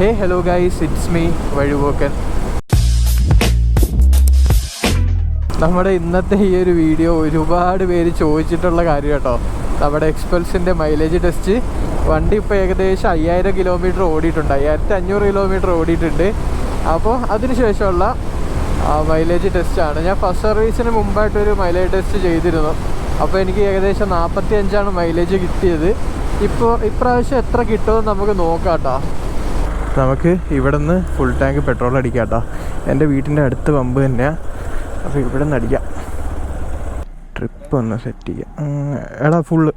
Hey hello guys it's me വഴിപോക്കൻ. നമ്മുടെ ഇന്നത്തെ ഈ ഒരു വീഡിയോ ഒരുപാട് പേര് ചോദിച്ചിട്ടുള്ള കാര്യം കേട്ടോ. നമ്മുടെ എക്സ്പെൽസിന്റെ മൈലേജ് ടെസ്റ്റ് വണ്ടി ഇപ്പോൾ ഏകദേശം അയ്യായിരം കിലോമീറ്റർ ഓടിയിട്ടുണ്ട്. അയ്യായിരത്തി അഞ്ഞൂറ് കിലോമീറ്റർ ഓടിയിട്ടുണ്ട് അപ്പോൾ അതിനുശേഷമുള്ള മൈലേജ് ടെസ്റ്റാണ് ഞാൻ ഫസ്റ്റ് സർവീസിന് മുമ്പായിട്ടൊരു മൈലേജ് ടെസ്റ്റ് ചെയ്തിരുന്നു. അപ്പോൾ എനിക്ക് ഏകദേശം നാൽപ്പത്തി അഞ്ചാണ് മൈലേജ് കിട്ടിയത്. ഇപ്പോൾ ഇപ്രാവശ്യം എത്ര കിട്ടുമെന്ന് നമുക്ക് നോക്കാം കേട്ടോ. നമുക്ക് ഇവിടെ നിന്ന് ഫുൾ ടാങ്ക് പെട്രോൾ അടിക്കാം കേട്ടോ. എന്റെ വീട്ടിന്റെ അടുത്ത് പമ്പ് തന്നെയാണ് അപ്പോൾ ഇവിടെ നിന്ന് അടിക്കാം. ട്രിപ്പ് ഒന്ന് സെറ്റ് ചെയ്യാം. എടാ ഫുള്ള്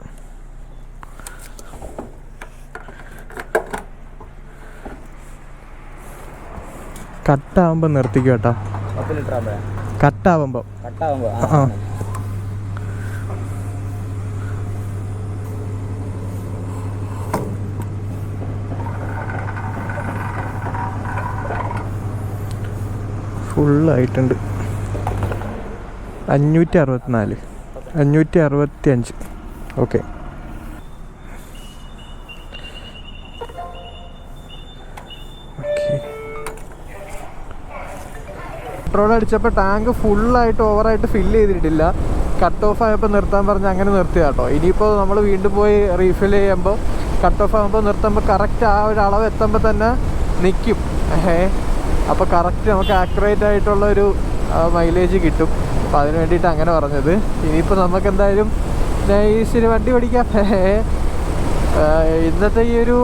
കട്ടാവുമ്പോൾ നിർത്തിക്കും കേട്ടോ. കട്ടാവുമ്പോൾ കട്ടാവുമ്പോൾ ആ. ഫുള്ളായിട്ടുണ്ട്. അഞ്ഞൂറ്റി അറുപത്തിനാല് അഞ്ഞൂറ്റി അറുപത്തി അഞ്ച് ഓക്കെ. പെട്രോൾ അടിച്ചപ്പോൾ ടാങ്ക് ഫുള്ളായിട്ട് ഓവറായിട്ട് ഫില്ല് ചെയ്തിട്ടില്ല. കട്ട് ഓഫ് ആയപ്പോൾ നിർത്താൻ പറഞ്ഞ് അങ്ങനെ നിർത്തിയ കേട്ടോ ഇനിയിപ്പോൾ നമ്മൾ വീണ്ടും പോയി റീഫിൽ ചെയ്യുമ്പോൾ കട്ട് ഓഫ് ആകുമ്പോൾ നിർത്തുമ്പോൾ കറക്റ്റ് ആ ഒരു അളവ് എത്തുമ്പോൾ തന്നെ നിൽക്കും ഏഹ്. അപ്പോൾ കറക്റ്റ് നമുക്ക് ആക്യുറേറ്റ് ആയിട്ടുള്ള ഒരു മൈലേജ് കിട്ടും. അപ്പോൾ അതിന് വേണ്ടിയിട്ട് അങ്ങനെ പറഞ്ഞത്. ഇനിയിപ്പോൾ നമുക്ക് എന്തായാലും നൈസിന് വണ്ടി ഓടിക്കാം ഇന്നത്തെ ഈ ഒരു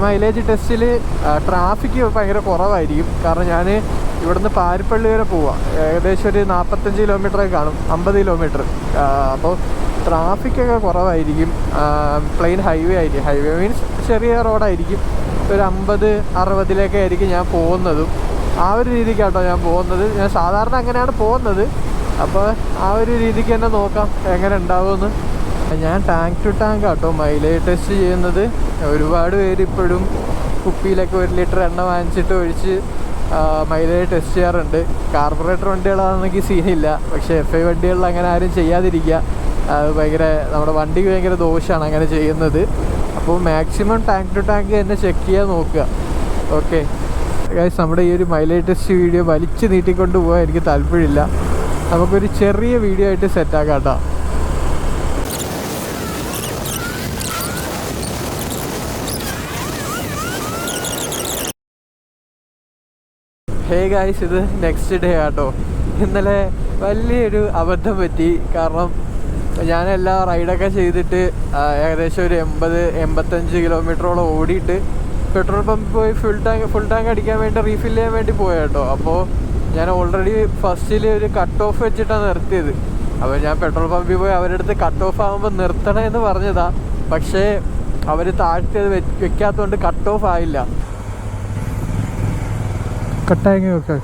മൈലേജ് ടെസ്റ്റിൽ ട്രാഫിക് ഭയങ്കര കുറവായിരിക്കും. കാരണം ഞാൻ ഇവിടുന്ന് പാരിപ്പള്ളി വരെ പോവാം. ഏകദേശം ഒരു നാൽപ്പത്തഞ്ച് കിലോമീറ്റർ കാണും. അമ്പത് കിലോമീറ്റർ അപ്പോൾ ട്രാഫിക്കൊക്കെ കുറവായിരിക്കും. പ്ലെയിൻ ഹൈവേ ആയിരിക്കും. ഹൈവേ മീൻസ് ചെറിയ റോഡായിരിക്കും ഒരു അമ്പത് അറുപതിലേക്കായിരിക്കും ഞാൻ പോകുന്നതും. ആ ഒരു രീതിക്കാട്ടോ ഞാൻ പോകുന്നത്. ഞാൻ സാധാരണ അങ്ങനെയാണ് പോകുന്നത്. അപ്പോൾ ആ ഒരു രീതിക്ക് തന്നെ നോക്കാം എങ്ങനെ ഉണ്ടാവുമെന്ന്. ഞാൻ tank to tank auto mileage test ചെയ്യുന്നത്. ഒരുപാട് പേര് ഇപ്പോഴും കുപ്പിയിലൊക്കെ ഒരു ലിറ്റർ എണ്ണ വാങ്ങിച്ചിട്ട് ഒഴിച്ച് മൈലേജ് ടെസ്റ്റ് ചെയ്യാറുണ്ട്. കാർബറേറ്റർ വണ്ടികളാണെങ്കിൽ സീനില്ല പക്ഷേ എഫ് ഐ വണ്ടികളിൽ അങ്ങനെ ആരും ചെയ്യാതിരിക്കുക. അത് ഭയങ്കര നമ്മുടെ വണ്ടിക്ക് ഭയങ്കര ദോഷമാണ് അങ്ങനെ ചെയ്യുന്നത്. അപ്പോൾ മാക്സിമം ടാങ്ക് ടു ടാങ്ക് തന്നെ ചെക്ക് ചെയ്യാൻ നോക്കുക. ഓക്കെ ഗൈസ് നമ്മുടെ ഈ ഒരു മൈലേജ് ടെസ്റ്റ് വീഡിയോ വലിച്ചു നീട്ടിക്കൊണ്ട് പോകാൻ എനിക്ക് താല്പര്യമില്ല. നമുക്കൊരു ചെറിയ വീഡിയോ ആയിട്ട് സെറ്റാക്കാം കേട്ടോ. ഹേ ഗായ്സ് ഇത് നെക്സ്റ്റ് ഡേ ആട്ടോ. ഇന്നലെ വലിയൊരു അബദ്ധം പറ്റി. കാരണം ഞാൻ എല്ലാ റൈഡൊക്കെ ചെയ്തിട്ട് ഏകദേശം ഒരു എൺപത് എൺപത്തഞ്ച് കിലോമീറ്ററോളം ഓടിയിട്ട് പെട്രോൾ പമ്പ് പോയി ഫുൾ ടാങ്ക് ഫുൾ ടാങ്ക് അടിക്കാൻ വേണ്ടി റീഫിൽ ചെയ്യാൻ വേണ്ടി പോയ കേട്ടോ അപ്പോൾ ഞാൻ ഓൾറെഡി ഫസ്റ്റിൽ ഒരു കട്ട് ഓഫ് വെച്ചിട്ടാണ് നിർത്തിയത്. അപ്പോൾ ഞാൻ പെട്രോൾ പമ്പിൽ പോയി അവരുടെ അടുത്ത് കട്ട് ഓഫ് ആകുമ്പോൾ നിർത്തണം എന്ന് പറഞ്ഞതാ. പക്ഷേ അവർ താഴ്ത്തിയത് വെക്കാത്തതുകൊണ്ട് കട്ട് ഓഫ് ആയില്ല. കട്ടായി വെക്കാം.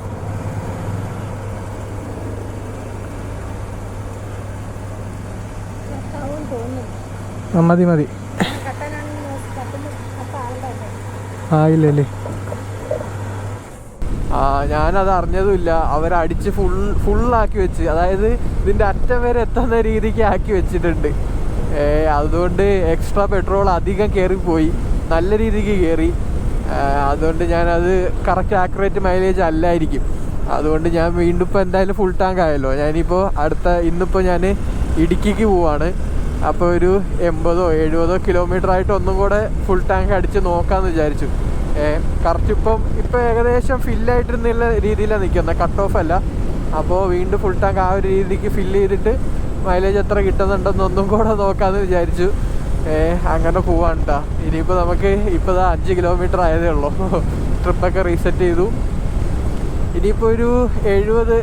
മതി മതി. ആയില്ലല്ലേ ഞാനത് അറിഞ്ഞതുമില്ല. അവരടിച്ച് ഫുൾ ഫുള്ളാക്കി വെച്ച്. അതായത് ഇതിന്റെ അറ്റം വരെ എത്തുന്ന രീതിക്ക് ആക്കി വെച്ചിട്ടുണ്ട്. അതുകൊണ്ട് എക്സ്ട്രാ പെട്രോൾ അധികം കയറിപ്പോയി നല്ല രീതിക്ക് കയറി അതുകൊണ്ട് ഞാനത് കറക്റ്റ് ആക്യുറേറ്റ് മൈലേജ് അല്ലായിരിക്കും. അതുകൊണ്ട് ഞാൻ വീണ്ടും ഇപ്പോൾ എന്തായാലും ഫുൾ ടാങ്ക് ആയല്ലോ. ഞാനിപ്പോൾ അടുത്ത ഇന്നിപ്പോൾ ഞാൻ ഇടുക്കിക്ക് പോവാണ്. അപ്പോൾ ഒരു എൺപതോ എഴുപതോ കിലോമീറ്റർ ആയിട്ട് ഒന്നും കൂടെ ഫുൾ ടാങ്ക് അടിച്ച് നോക്കാമെന്ന് വിചാരിച്ചു. കറക്റ്റ് ഇപ്പം ഇപ്പം ഏകദേശം ഫില്ലായിട്ടിരുന്നുള്ള രീതിയിലാണ് നിൽക്കുന്നത് കട്ട് ഓഫ് അല്ല. അപ്പോൾ വീണ്ടും ഫുൾ ടാങ്ക് ആ ഒരു രീതിക്ക് ഫില്ല് ചെയ്തിട്ട് മൈലേജ് എത്ര കിട്ടുന്നുണ്ടെന്ന് ഒന്നും കൂടെ നോക്കാമെന്ന് വിചാരിച്ചു. അങ്ങനെ പോവാണ് ട്ടാ. ഇനിയിപ്പോൾ നമുക്ക് ഇപ്പോൾ ദാ അഞ്ച് കിലോമീറ്റർ ആയതേ ഉള്ളൂ. ട്രിപ്പൊക്കെ റീസെറ്റ് ചെയ്തു. ഇനിയിപ്പോൾ ഒരു എഴുപത്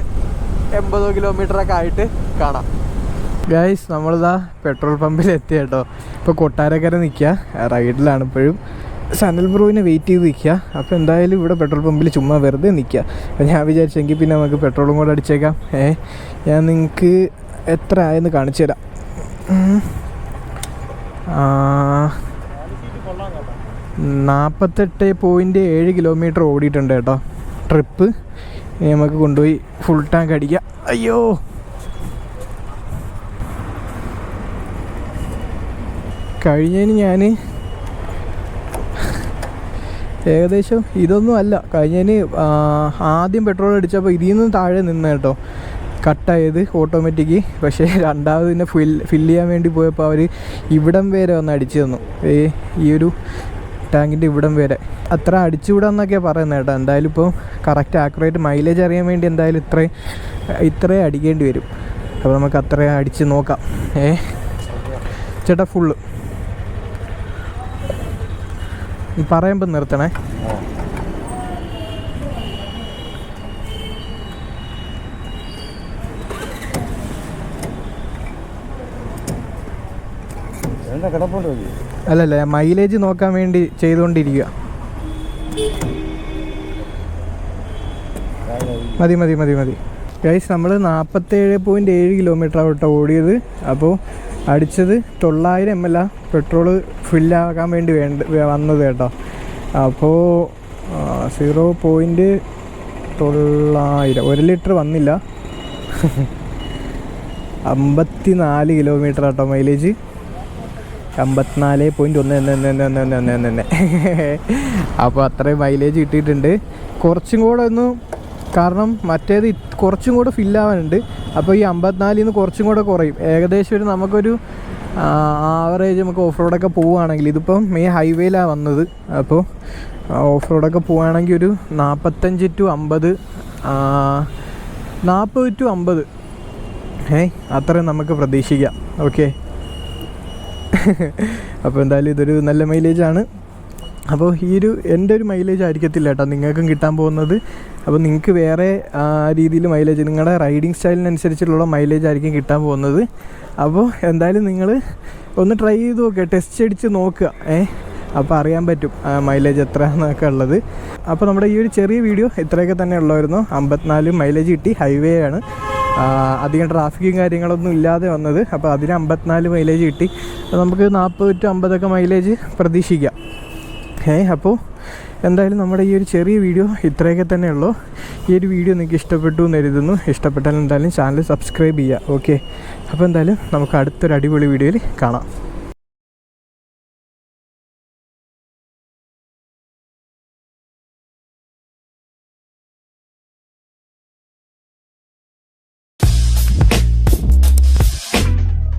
എൺപതോ കിലോമീറ്ററൊക്കെ ആയിട്ട് കാണാം. ഗൈസ് നമ്മളിതാ പെട്രോൾ പമ്പിൽ എത്തി കേട്ടോ. ഇപ്പോൾ കൊട്ടാരക്കര നിൽക്കുക റൈഡിലാണ് ഇപ്പോഴും. സനൽ ബ്രൂവിനെ വെയിറ്റ് ചെയ്ത് നിൽക്കുക അപ്പോൾ എന്തായാലും ഇവിടെ പെട്രോൾ പമ്പിൽ ചുമ്മാ വെറുതെ നിൽക്കുക അപ്പോൾ ഞാൻ വിചാരിച്ചെങ്കിൽ പിന്നെ നമുക്ക് പെട്രോളും കൂടെ അടിച്ചേക്കാം. ഏ ഞാൻ നിങ്ങൾക്ക് എത്ര ആയെന്ന് കാണിച്ചു തരാം. നാൽപ്പത്തെട്ട് പോയിന്റ് ഏഴ് കിലോമീറ്റർ ഓടിയിട്ടുണ്ട് കേട്ടോ. ട്രിപ്പ് നമുക്ക് കൊണ്ടുപോയി ഫുൾ ടാങ്ക് അടിക്കാം. അയ്യോ. കഴിഞ്ഞതിന് ഞാൻ ഏകദേശം ഇതൊന്നും അല്ല. കഴിഞ്ഞതിന് ആദ്യം പെട്രോൾ അടിച്ചപ്പോൾ ഇതിൽ നിന്നും താഴെ നിന്ന് കേട്ടോ. കട്ടായത് ഓട്ടോമാറ്റിക് പക്ഷേ രണ്ടാമത് പിന്നെ ഫിൽ ഫില്ല് ചെയ്യാൻ വേണ്ടി പോയപ്പോൾ അവർ ഇവിടം വരെ ഒന്ന് അടിച്ചു തന്നു. ഈ ഈ ഒരു ടാങ്കിന്റെ ഇവിടം വരെ. അത്ര അടിച്ചുവിടാന്നൊക്കെ പറയുന്നത് കേട്ടോ. എന്തായാലും ഇപ്പോൾ കറക്റ്റ് ആക്യുറേറ്റ് മൈലേജ് അറിയാൻ വേണ്ടി എന്തായാലും ഇത്രയും ഇത്രയും അടിക്കേണ്ടി വരും. അപ്പോൾ നമുക്ക് അത്രയും അടിച്ച് നോക്കാം. ഏ ചേട്ടാ ഫുള്ള് പറയുമ്പോൾ നിർത്തണേ. അല്ലല്ല മൈലേജ് നോക്കാൻ വേണ്ടി ചെയ്തുകൊണ്ടിരിക്കുക മതി മതി മതി മതി. ഗൈസ് നമ്മൾ നാൽപ്പത്തേഴ് പോയിന്റ് ഏഴ് കിലോമീറ്റർ ആവട്ടെ ഓടിയത്. അപ്പോൾ അടിച്ചത് തൊള്ളായിരം എം എൽ ആ പെട്രോൾ ഫില്ലാക്കാൻ വേണ്ടി വേണ്ട വന്നത് കേട്ടോ. അപ്പോൾ സീറോ പോയിന്റ് തൊള്ളായിരം ഒരു ലിറ്റർ വന്നില്ല. അമ്പത്തി നാല് കിലോമീറ്റർ ആട്ടോ മൈലേജ്. അമ്പത്തിനാല് പോയിന്റ് ഒന്ന് എന്ന് എന്ന് എന്ന് എന്ന് എന്ന് എന്ന് അപ്പോൾ അത്രയും മൈലേജ് കിട്ടിയിട്ടുണ്ട്. കുറച്ചും കൂടെ ഒന്ന് കാരണം മറ്റേത് കുറച്ചും കൂടെ ഫില്ലാവാനുണ്ട് അപ്പോൾ ഈ അമ്പത്തിനാലിൽ നിന്ന് കുറച്ചും കൂടെ കുറയും. ഏകദേശം ഒരു നമുക്കൊരു ആവറേജ് നമുക്ക് ഓഫ് റോഡൊക്കെ പോവുകയാണെങ്കിൽ ഇതിപ്പം മെയിൻ ഹൈവേയിലാണ് വന്നത്. അപ്പോൾ ഓഫ് റോഡൊക്കെ പോവുകയാണെങ്കിൽ ഒരു നാൽപ്പത്തഞ്ച് ടു അമ്പത് നാൽപ്പത് ടു അമ്പത്. ഏ അത്രയും നമുക്ക് പ്രതീക്ഷിക്കാം. ഓക്കെ. അപ്പോൾ എന്തായാലും ഇതൊരു നല്ല മൈലേജാണ് അപ്പോൾ ഈ ഒരു എന്റെ ഒരു മൈലേജ് ആയിരിക്കത്തില്ല കേട്ടോ. നിങ്ങൾക്കും കിട്ടാൻ പോകുന്നത് അപ്പോൾ നിങ്ങൾക്ക് വേറെ രീതിയിൽ മൈലേജ് നിങ്ങളുടെ റൈഡിങ് സ്റ്റൈലിനനുസരിച്ചിട്ടുള്ള മൈലേജ് ആയിരിക്കും കിട്ടാൻ പോകുന്നത്. അപ്പോൾ എന്തായാലും നിങ്ങൾ ഒന്ന് ട്രൈ ചെയ്ത് നോക്കുക ടെസ്റ്റ് അടിച്ച് നോക്കുക ഏ? അപ്പോൾ അറിയാൻ പറ്റും മൈലേജ് എത്ര എന്നൊക്കെ ഉള്ളത്. അപ്പോൾ നമ്മുടെ ഈ ഒരു ചെറിയ വീഡിയോ ഇത്രയൊക്കെ തന്നെ ഉള്ളായിരുന്നു. അമ്പത്തിനാല് മൈലേജ് കിട്ടി ഹൈവേ ആണ്. അധികം ട്രാഫിക്കും കാര്യങ്ങളൊന്നും ഇല്ലാതെ വന്നത്. അപ്പോൾ അതിന് അമ്പത്തിനാല് മൈലേജ് കിട്ടി. നമുക്ക് നാൽപ്പത് ടു അമ്പതൊക്കെ മൈലേജ് പ്രതീക്ഷിക്കാം. ഏ അപ്പോൾ എന്തായാലും നമ്മുടെ ഈ ഒരു ചെറിയ വീഡിയോ ഇത്രയൊക്കെ തന്നെ ഉള്ളൂ. ഈ ഒരു വീഡിയോ നിങ്ങൾക്ക് ഇഷ്ടപ്പെട്ടു എന്ന് എഴുതുന്നു ഇഷ്ടപ്പെട്ടാൽ എന്തായാലും ചാനൽ സബ്സ്ക്രൈബ് ചെയ്യുക. ഓക്കെ അപ്പോൾ എന്തായാലും നമുക്ക് അടുത്തൊരു അടിപൊളി വീഡിയോയിൽ കാണാം.